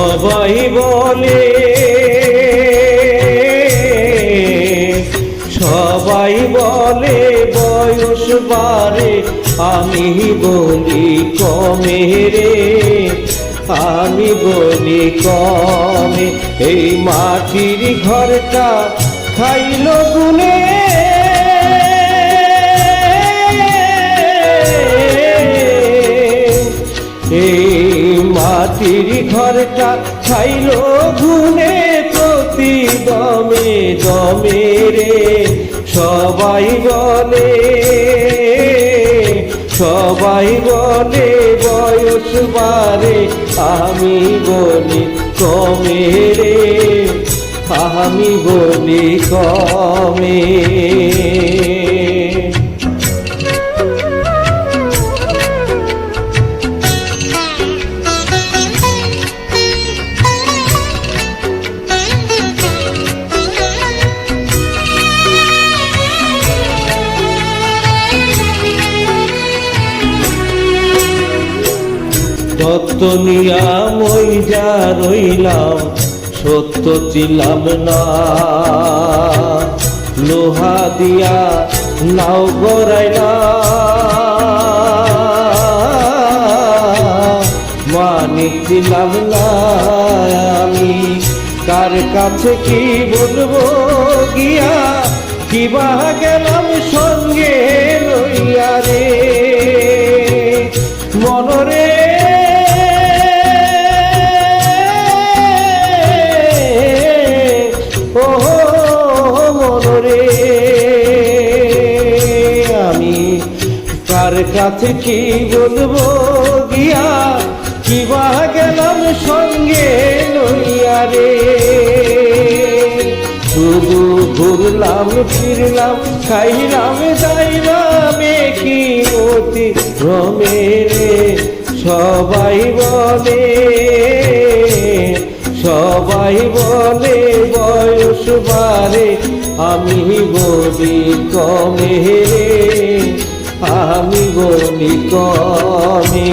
সবাই বলে সবাই বলে, বয়স বারে আমি বলি কমে রে, আমি বলি কমে। এই মাটির ঘরটা খাইল গুনে মাটির ঘরটা খাইল গুনে প্রতি দমে দমে রে। সবাই বলে সবাই বলে, বয়স বারে আমি বলি কমে রে। আমি বলি কমে। তত্ত্ব নিয়া যা রইলাম, সত্য ছিলাম না। লোহা দিয়া নাও গড়াইলাম মানিক ছিলাম না আমি, কার কাছে কি বলব গিয়া কিবা গেলাম কার কাছে কি বলব গিয়া? কিবা গেলাম সঙ্গে লইয়া রে? শুধু ঘুরলাম, ফিরলাম, খাইলাম, যাইলাম কি অতি রমে রে। সবাই বলে সবাই বলে বয়স বারে আমি বলি কমে রে। আমি বলি কমে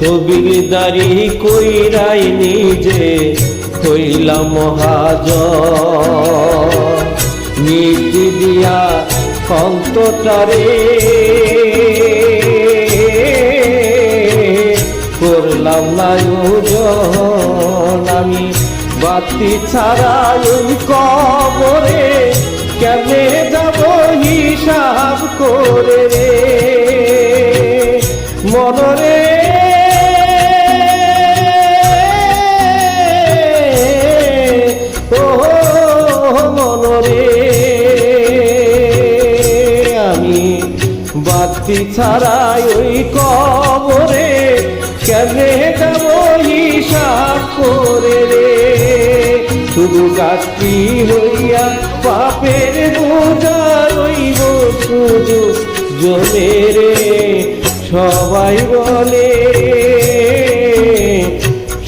কবিরদারি কইরাই নিজে হইলাম মহাজ নীতি দিয়া অন্তটারে করলাম না আমি বাতি ছাড়া কবরে কেমনে যাব হিসাব করে মনরে বাতি ছাড়াই ওই কবরে, কেমনে যাব হিসাব করে রে? শুধু গাছটি হইয়া পাপের বোঝা রইব শুধু জমে রে, সবাই বলে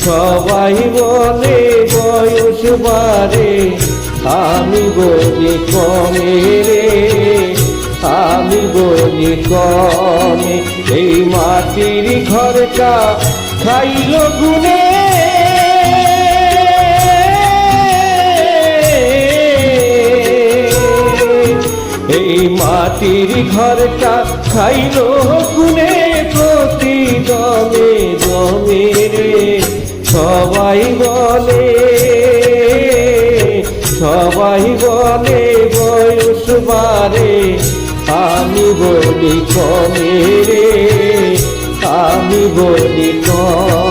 সবাই বলে বয়স বারে আমি বলি কমে রে। আমি বলি কমে এই মাটির ঘরটা খাইল গুনে। এই মাটির ঘরটা খাইল গুনে প্রতি দমে দমে রে। সবাই বলে সবাই বলে বয়স বারে আমি বলি কমে রে আমি বলি কমে